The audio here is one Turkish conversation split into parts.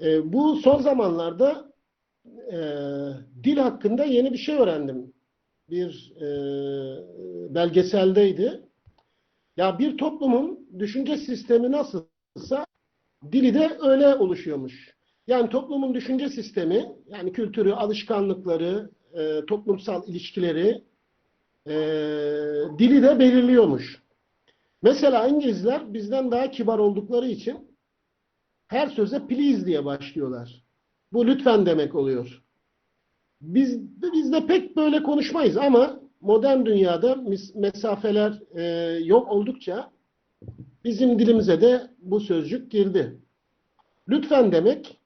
E, bu son zamanlarda e, dil hakkında yeni bir şey öğrendim. Bir e, belgeseldeydi. Ya bir toplumun düşünce sistemi nasılsa dili de öyle oluşuyormuş. Yani toplumun düşünce sistemi, yani kültürü, alışkanlıkları, e, toplumsal ilişkileri, e, dili de belirliyormuş. Mesela İngilizler bizden daha kibar oldukları için her söze please diye başlıyorlar. Bu lütfen demek oluyor. Biz, biz de pek böyle konuşmayız ama modern dünyada mesafeler e, yok oldukça bizim dilimize de bu sözcük girdi. Lütfen demek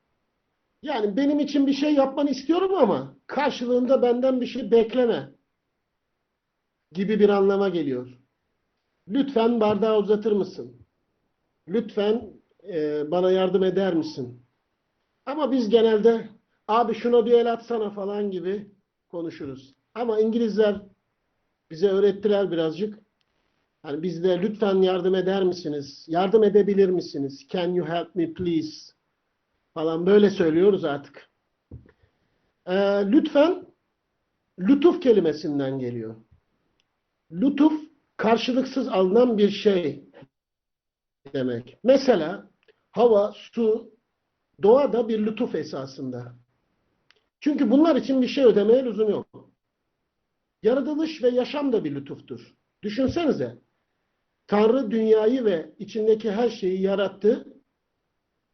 yani benim için bir şey yapmanı istiyorum ama karşılığında benden bir şey bekleme gibi bir anlama geliyor. Lütfen bardağı uzatır mısın? Lütfen e, bana yardım eder misin? Ama biz genelde abi şuna bir el atsana falan gibi konuşuruz. Ama İngilizler bize öğrettiler birazcık. Hani biz de lütfen yardım eder misiniz? Yardım edebilir misiniz? Can you help me please? Falan böyle söylüyoruz artık. Ee, lütfen lütuf kelimesinden geliyor. Lütuf karşılıksız alınan bir şey demek. Mesela hava, su, doğa da bir lütuf esasında. Çünkü bunlar için bir şey ödemeye lüzum yok. Yaratılış ve yaşam da bir lütuftur. Düşünsenize. Tanrı dünyayı ve içindeki her şeyi yarattı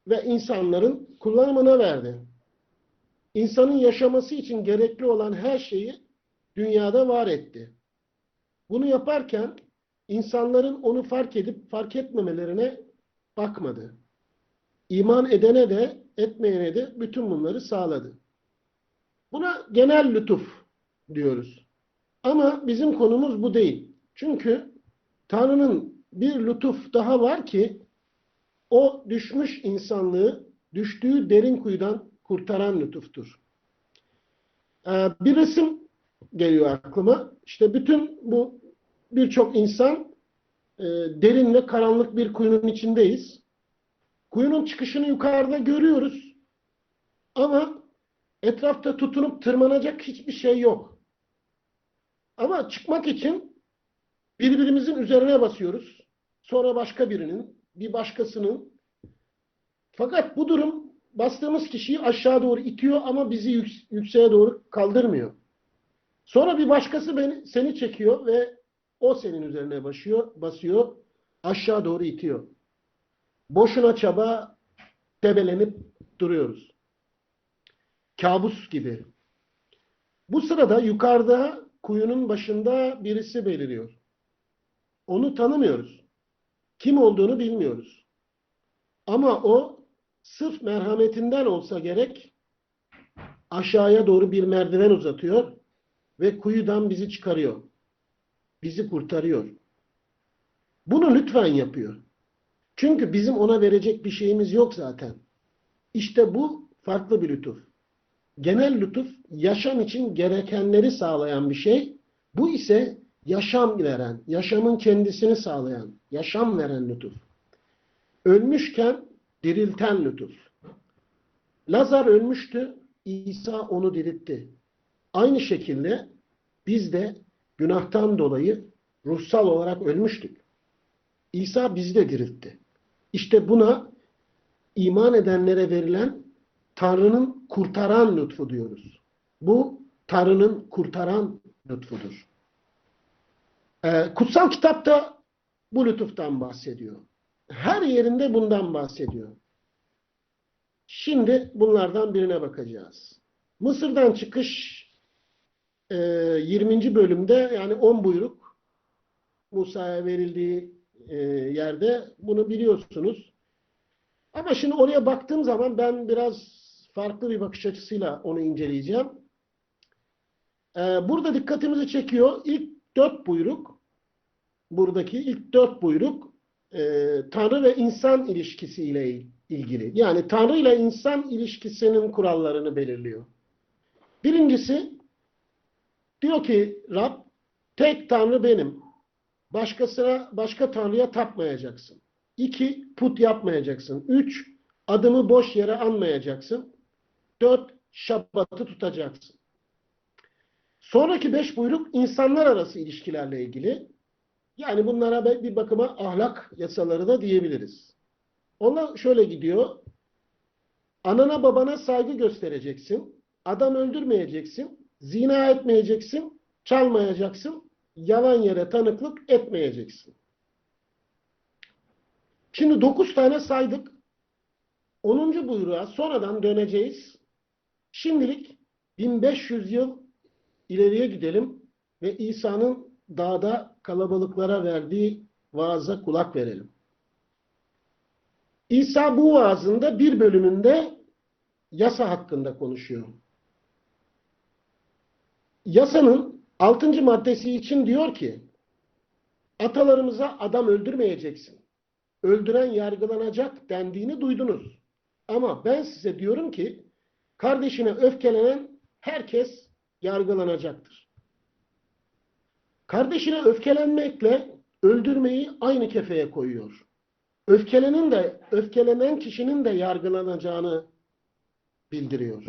ve insanların kullanımına verdi. İnsanın yaşaması için gerekli olan her şeyi dünyada var etti. Bunu yaparken insanların onu fark edip fark etmemelerine bakmadı. İman edene de etmeyene de bütün bunları sağladı. Buna genel lütuf diyoruz. Ama bizim konumuz bu değil. Çünkü Tanrı'nın bir lütuf daha var ki o düşmüş insanlığı düştüğü derin kuyudan kurtaran lütuftur. Ee, bir resim geliyor aklıma. İşte bütün bu birçok insan e, derin ve karanlık bir kuyunun içindeyiz. Kuyunun çıkışını yukarıda görüyoruz. Ama etrafta tutunup tırmanacak hiçbir şey yok. Ama çıkmak için birbirimizin üzerine basıyoruz. Sonra başka birinin, bir başkasının. Fakat bu durum bastığımız kişiyi aşağı doğru itiyor ama bizi yük, yükseğe doğru kaldırmıyor. Sonra bir başkası beni, seni çekiyor ve o senin üzerine basıyor, basıyor, aşağı doğru itiyor. Boşuna çaba debelenip duruyoruz. Kabus gibi. Bu sırada yukarıda kuyunun başında birisi beliriyor. Onu tanımıyoruz. Kim olduğunu bilmiyoruz. Ama o sırf merhametinden olsa gerek aşağıya doğru bir merdiven uzatıyor ve kuyudan bizi çıkarıyor. Bizi kurtarıyor. Bunu lütfen yapıyor. Çünkü bizim ona verecek bir şeyimiz yok zaten. İşte bu farklı bir lütuf. Genel lütuf yaşam için gerekenleri sağlayan bir şey. Bu ise yaşam veren, yaşamın kendisini sağlayan, yaşam veren lütuf. Ölmüşken dirilten lütuf. Lazar ölmüştü, İsa onu diriltti. Aynı şekilde biz de günahtan dolayı ruhsal olarak ölmüştük. İsa bizi de diriltti. İşte buna iman edenlere verilen Tanrı'nın kurtaran lütfu diyoruz. Bu Tanrı'nın kurtaran lütfudur. Ee, kutsal kitapta bu lütuftan bahsediyor. Her yerinde bundan bahsediyor. Şimdi bunlardan birine bakacağız. Mısır'dan çıkış e, 20. bölümde yani 10 buyruk Musa'ya verildiği e, yerde bunu biliyorsunuz. Ama şimdi oraya baktığım zaman ben biraz farklı bir bakış açısıyla onu inceleyeceğim. E, burada dikkatimizi çekiyor. İlk dört buyruk buradaki ilk dört buyruk e, Tanrı ve insan ilişkisiyle ilgili. Yani Tanrı ile insan ilişkisinin kurallarını belirliyor. Birincisi diyor ki Rab tek Tanrı benim. Başkasına, başka Tanrı'ya tapmayacaksın. İki, put yapmayacaksın. Üç, adımı boş yere anmayacaksın. Dört, şabatı tutacaksın. Sonraki beş buyruk insanlar arası ilişkilerle ilgili. Yani bunlara bir bakıma ahlak yasaları da diyebiliriz. Onlar şöyle gidiyor. Anana babana saygı göstereceksin. Adam öldürmeyeceksin. Zina etmeyeceksin. Çalmayacaksın. Yalan yere tanıklık etmeyeceksin. Şimdi dokuz tane saydık. Onuncu buyruğa sonradan döneceğiz. Şimdilik 1500 yıl ileriye gidelim ve İsa'nın dağda kalabalıklara verdiği vaaza kulak verelim. İsa bu vaazında bir bölümünde yasa hakkında konuşuyor. Yasanın 6. maddesi için diyor ki atalarımıza adam öldürmeyeceksin. Öldüren yargılanacak dendiğini duydunuz. Ama ben size diyorum ki kardeşine öfkelenen herkes yargılanacaktır. Kardeşine öfkelenmekle öldürmeyi aynı kefeye koyuyor. Öfkelenin de öfkelenen kişinin de yargılanacağını bildiriyor.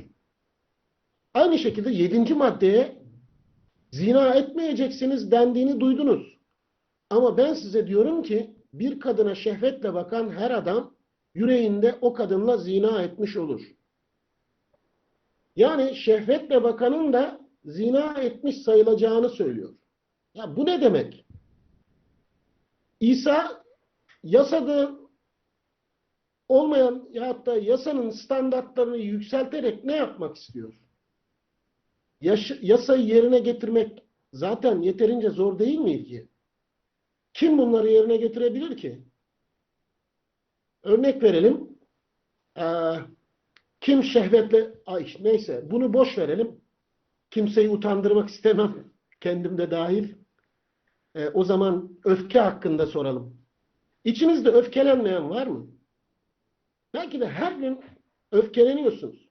Aynı şekilde yedinci maddeye zina etmeyeceksiniz dendiğini duydunuz. Ama ben size diyorum ki bir kadına şehvetle bakan her adam yüreğinde o kadınla zina etmiş olur. Yani şehvetle bakanın da zina etmiş sayılacağını söylüyor. Ya bu ne demek? İsa yasada olmayan ya da yasanın standartlarını yükselterek ne yapmak istiyor? Yaş yasayı yerine getirmek zaten yeterince zor değil mi ki? Kim bunları yerine getirebilir ki? Örnek verelim. Ee, kim şehvetle, ay neyse bunu boş verelim. Kimseyi utandırmak istemem. Kendim de dahil. Ee, o zaman öfke hakkında soralım. İçinizde öfkelenmeyen var mı? Belki de her gün öfkeleniyorsunuz.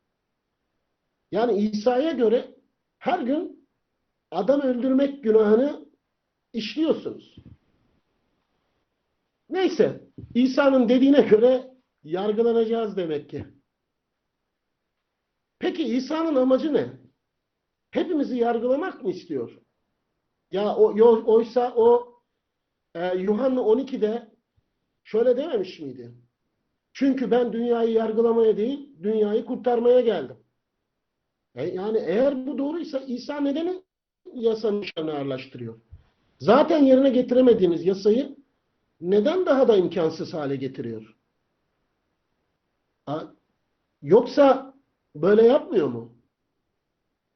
Yani İsa'ya göre her gün adam öldürmek günahını işliyorsunuz. Neyse, İsa'nın dediğine göre yargılanacağız demek ki. Peki İsa'nın amacı ne? Hepimizi yargılamak mı istiyor? Ya o oysa o e, Yuhanna 12'de şöyle dememiş miydi? Çünkü ben dünyayı yargılamaya değil, dünyayı kurtarmaya geldim. E, yani eğer bu doğruysa İsa neden yasanın işlerini ağırlaştırıyor? Zaten yerine getiremediğimiz yasayı neden daha da imkansız hale getiriyor? Yoksa böyle yapmıyor mu?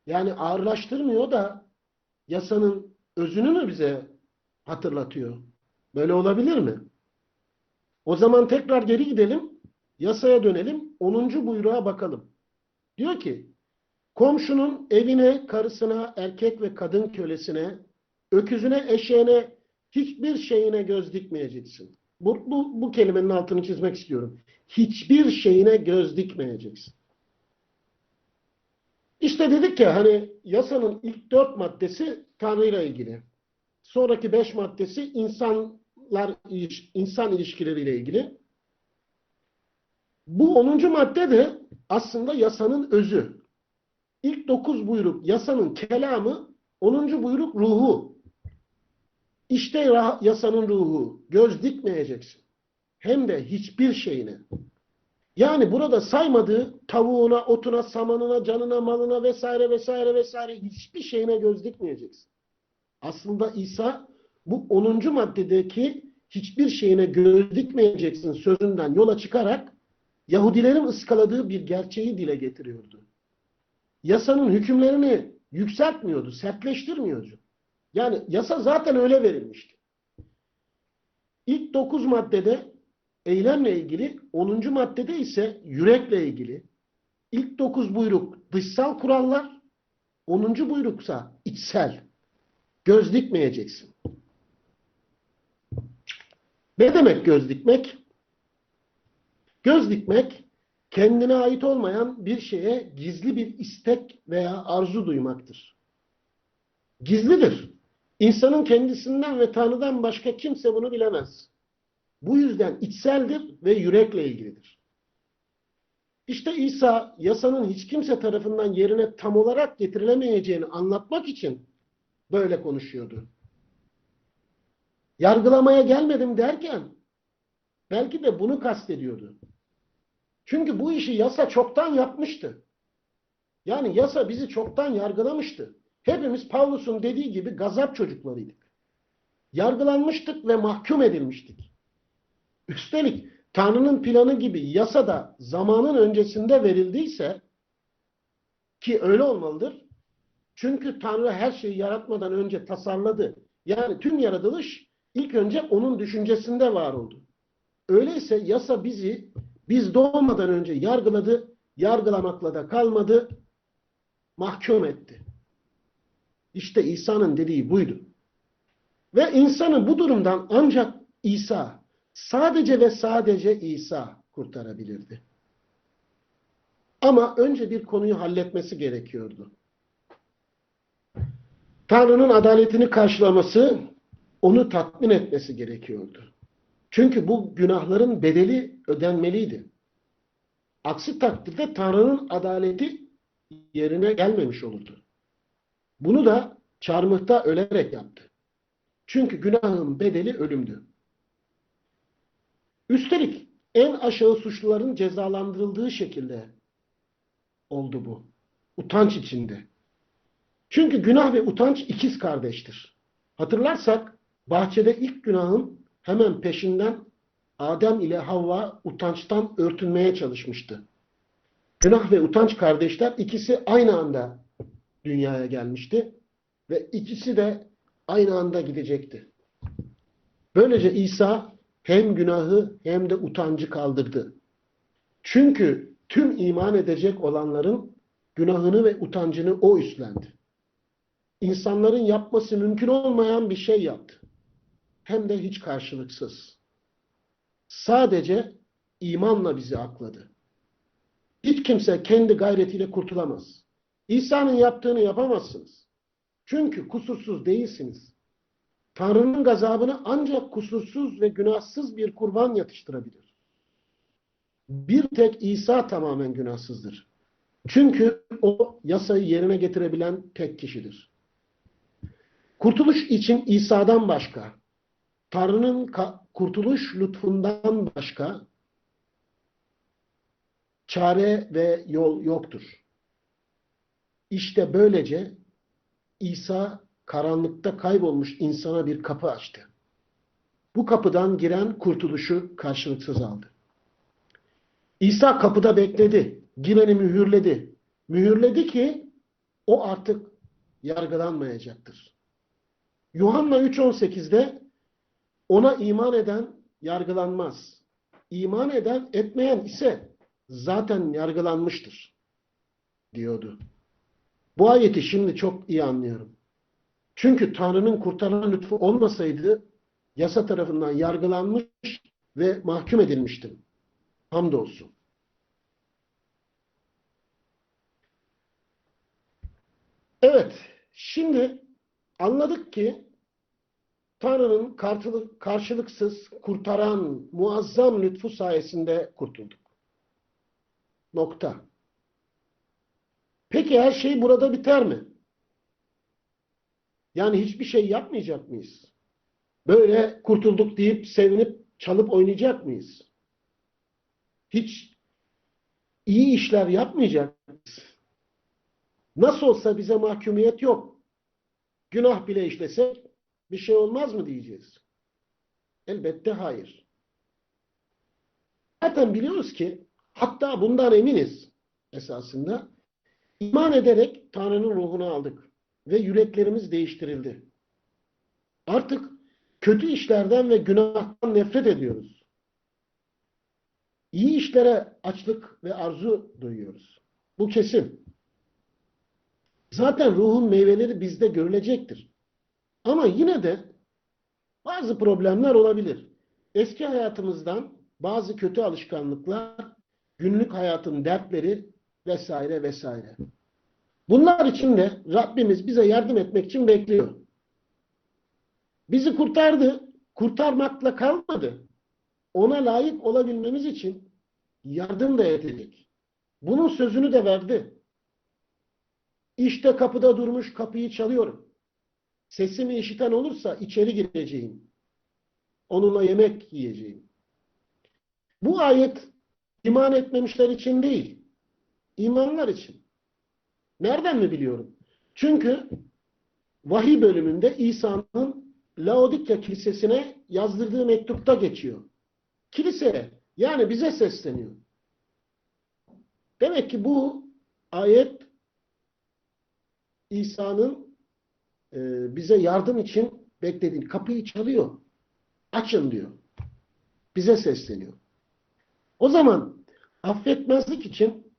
Yani ağırlaştırmıyor da yasanın özünü mü bize hatırlatıyor? Böyle olabilir mi? O zaman tekrar geri gidelim. Yasaya dönelim. 10. buyruğa bakalım. Diyor ki komşunun evine, karısına, erkek ve kadın kölesine, öküzüne, eşeğine, hiçbir şeyine göz dikmeyeceksin. Bu, bu, bu kelimenin altını çizmek istiyorum. Hiçbir şeyine göz dikmeyeceksin. İşte dedik ya hani yasanın ilk dört maddesi Tanrı ile ilgili. Sonraki beş maddesi insanlar insan ilişkileriyle ilgili. Bu onuncu madde de aslında yasanın özü. İlk dokuz buyruk yasanın kelamı, onuncu buyruk ruhu. İşte yasanın ruhu. Göz dikmeyeceksin. Hem de hiçbir şeyine. Yani burada saymadığı tavuğuna, otuna, samanına, canına, malına vesaire vesaire vesaire hiçbir şeyine göz dikmeyeceksin. Aslında İsa bu 10. maddedeki hiçbir şeyine göz dikmeyeceksin sözünden yola çıkarak Yahudilerin ıskaladığı bir gerçeği dile getiriyordu. Yasanın hükümlerini yükseltmiyordu, sertleştirmiyordu. Yani yasa zaten öyle verilmişti. İlk dokuz maddede eylemle ilgili, onuncu maddede ise yürekle ilgili. İlk dokuz buyruk dışsal kurallar, onuncu buyruksa içsel. Göz dikmeyeceksin. Ne demek göz dikmek? Göz dikmek, kendine ait olmayan bir şeye gizli bir istek veya arzu duymaktır. Gizlidir. İnsanın kendisinden ve Tanrı'dan başka kimse bunu bilemez. Bu yüzden içseldir ve yürekle ilgilidir. İşte İsa yasanın hiç kimse tarafından yerine tam olarak getirilemeyeceğini anlatmak için böyle konuşuyordu. Yargılamaya gelmedim derken belki de bunu kastediyordu. Çünkü bu işi yasa çoktan yapmıştı. Yani yasa bizi çoktan yargılamıştı. Hepimiz Pavlus'un dediği gibi gazap çocuklarıydık. Yargılanmıştık ve mahkum edilmiştik. Üstelik Tanrı'nın planı gibi yasa da zamanın öncesinde verildiyse ki öyle olmalıdır. Çünkü Tanrı her şeyi yaratmadan önce tasarladı. Yani tüm yaratılış ilk önce onun düşüncesinde var oldu. Öyleyse yasa bizi biz doğmadan önce yargıladı, yargılamakla da kalmadı, mahkum etti. İşte İsa'nın dediği buydu. Ve insanı bu durumdan ancak İsa, sadece ve sadece İsa kurtarabilirdi. Ama önce bir konuyu halletmesi gerekiyordu. Tanrı'nın adaletini karşılaması, onu tatmin etmesi gerekiyordu. Çünkü bu günahların bedeli ödenmeliydi. Aksi takdirde Tanrı'nın adaleti yerine gelmemiş olurdu. Bunu da çarmıhta ölerek yaptı. Çünkü günahın bedeli ölümdü. Üstelik en aşağı suçluların cezalandırıldığı şekilde oldu bu. Utanç içinde. Çünkü günah ve utanç ikiz kardeştir. Hatırlarsak bahçede ilk günahın hemen peşinden Adem ile Havva utançtan örtünmeye çalışmıştı. Günah ve utanç kardeşler ikisi aynı anda dünyaya gelmişti ve ikisi de aynı anda gidecekti. Böylece İsa hem günahı hem de utancı kaldırdı. Çünkü tüm iman edecek olanların günahını ve utancını o üstlendi. İnsanların yapması mümkün olmayan bir şey yaptı. Hem de hiç karşılıksız. Sadece imanla bizi akladı. Hiç kimse kendi gayretiyle kurtulamaz. İsa'nın yaptığını yapamazsınız. Çünkü kusursuz değilsiniz. Tanrı'nın gazabını ancak kusursuz ve günahsız bir kurban yatıştırabilir. Bir tek İsa tamamen günahsızdır. Çünkü o yasayı yerine getirebilen tek kişidir. Kurtuluş için İsa'dan başka, Tanrı'nın kurtuluş lütfundan başka çare ve yol yoktur. İşte böylece İsa karanlıkta kaybolmuş insana bir kapı açtı. Bu kapıdan giren kurtuluşu karşılıksız aldı. İsa kapıda bekledi. Gireni mühürledi. Mühürledi ki o artık yargılanmayacaktır. Yuhanna 3.18'de ona iman eden yargılanmaz. İman eden etmeyen ise zaten yargılanmıştır diyordu. Bu ayeti şimdi çok iyi anlıyorum. Çünkü Tanrı'nın kurtaran lütfu olmasaydı yasa tarafından yargılanmış ve mahkum edilmiştim. Hamdolsun. Evet, şimdi anladık ki Tanrı'nın karşılıksız kurtaran muazzam lütfu sayesinde kurtulduk. Nokta. Peki her şey burada biter mi? Yani hiçbir şey yapmayacak mıyız? Böyle kurtulduk deyip sevinip çalıp oynayacak mıyız? Hiç iyi işler yapmayacak mıyız? Nasıl olsa bize mahkumiyet yok. Günah bile işlesek bir şey olmaz mı diyeceğiz? Elbette hayır. Zaten biliyoruz ki hatta bundan eminiz esasında iman ederek Tanrı'nın ruhunu aldık ve yüreklerimiz değiştirildi. Artık kötü işlerden ve günahtan nefret ediyoruz. İyi işlere açlık ve arzu duyuyoruz. Bu kesin. Zaten ruhun meyveleri bizde görülecektir. Ama yine de bazı problemler olabilir. Eski hayatımızdan bazı kötü alışkanlıklar, günlük hayatın dertleri vesaire vesaire. Bunlar için de Rabbimiz bize yardım etmek için bekliyor. Bizi kurtardı, kurtarmakla kalmadı. Ona layık olabilmemiz için yardım da edecek. Bunun sözünü de verdi. İşte kapıda durmuş kapıyı çalıyorum. Sesimi işiten olursa içeri gireceğim. Onunla yemek yiyeceğim. Bu ayet iman etmemişler için değil. imanlar için. Nereden mi biliyorum? Çünkü vahiy bölümünde İsa'nın Laodikya Kilisesi'ne yazdırdığı mektupta geçiyor. Kiliseye yani bize sesleniyor. Demek ki bu ayet İsa'nın e, bize yardım için beklediği kapıyı çalıyor. Açın diyor. Bize sesleniyor. O zaman affetmezlik için,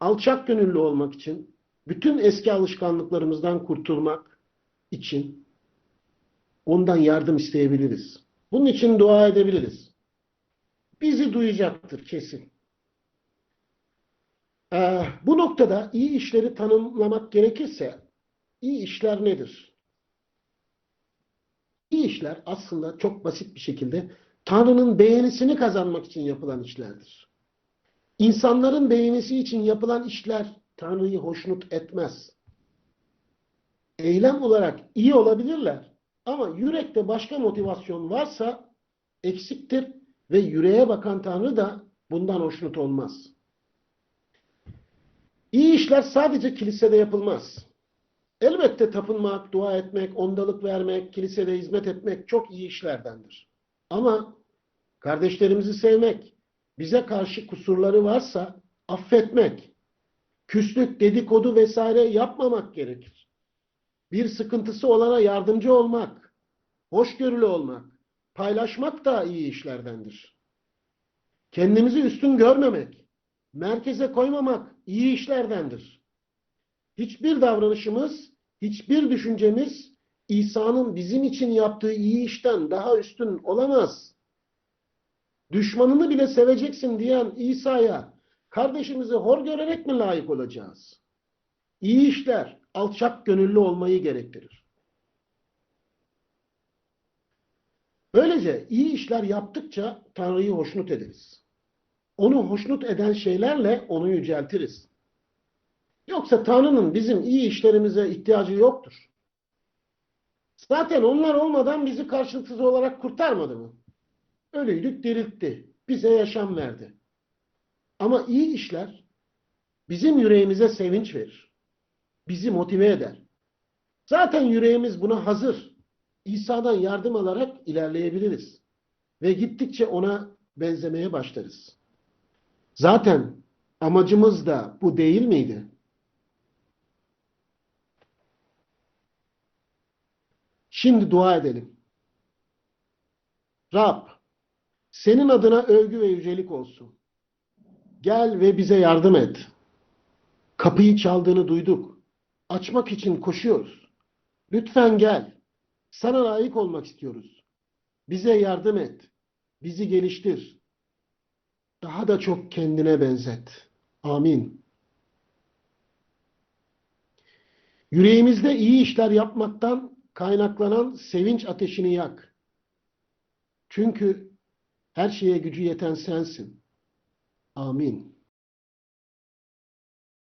alçak gönüllü olmak için, bütün eski alışkanlıklarımızdan kurtulmak için ondan yardım isteyebiliriz. Bunun için dua edebiliriz. Bizi duyacaktır kesin. Ee, bu noktada iyi işleri tanımlamak gerekirse iyi işler nedir? İşler aslında çok basit bir şekilde Tanrı'nın beğenisini kazanmak için yapılan işlerdir. İnsanların beğenisi için yapılan işler Tanrı'yı hoşnut etmez. Eylem olarak iyi olabilirler ama yürekte başka motivasyon varsa eksiktir ve yüreğe bakan Tanrı da bundan hoşnut olmaz. İyi işler sadece kilisede yapılmaz. Elbette tapınmak, dua etmek, ondalık vermek, kilisede hizmet etmek çok iyi işlerdendir. Ama kardeşlerimizi sevmek, bize karşı kusurları varsa affetmek, küslük, dedikodu vesaire yapmamak gerekir. Bir sıkıntısı olana yardımcı olmak, hoşgörülü olmak, paylaşmak da iyi işlerdendir. Kendimizi üstün görmemek, merkeze koymamak iyi işlerdendir. Hiçbir davranışımız, hiçbir düşüncemiz İsa'nın bizim için yaptığı iyi işten daha üstün olamaz. Düşmanını bile seveceksin diyen İsa'ya kardeşimizi hor görerek mi layık olacağız? İyi işler alçak gönüllü olmayı gerektirir. Böylece iyi işler yaptıkça Tanrı'yı hoşnut ederiz. Onu hoşnut eden şeylerle onu yüceltiriz. Yoksa Tanrı'nın bizim iyi işlerimize ihtiyacı yoktur. Zaten onlar olmadan bizi karşılıksız olarak kurtarmadı mı? Ölüydük diriltti. Bize yaşam verdi. Ama iyi işler bizim yüreğimize sevinç verir. Bizi motive eder. Zaten yüreğimiz buna hazır. İsa'dan yardım alarak ilerleyebiliriz. Ve gittikçe ona benzemeye başlarız. Zaten amacımız da bu değil miydi? Şimdi dua edelim. Rab, senin adına övgü ve yücelik olsun. Gel ve bize yardım et. Kapıyı çaldığını duyduk. Açmak için koşuyoruz. Lütfen gel. Sana layık olmak istiyoruz. Bize yardım et. Bizi geliştir. Daha da çok kendine benzet. Amin. Yüreğimizde iyi işler yapmaktan kaynaklanan sevinç ateşini yak. Çünkü her şeye gücü yeten sensin. Amin.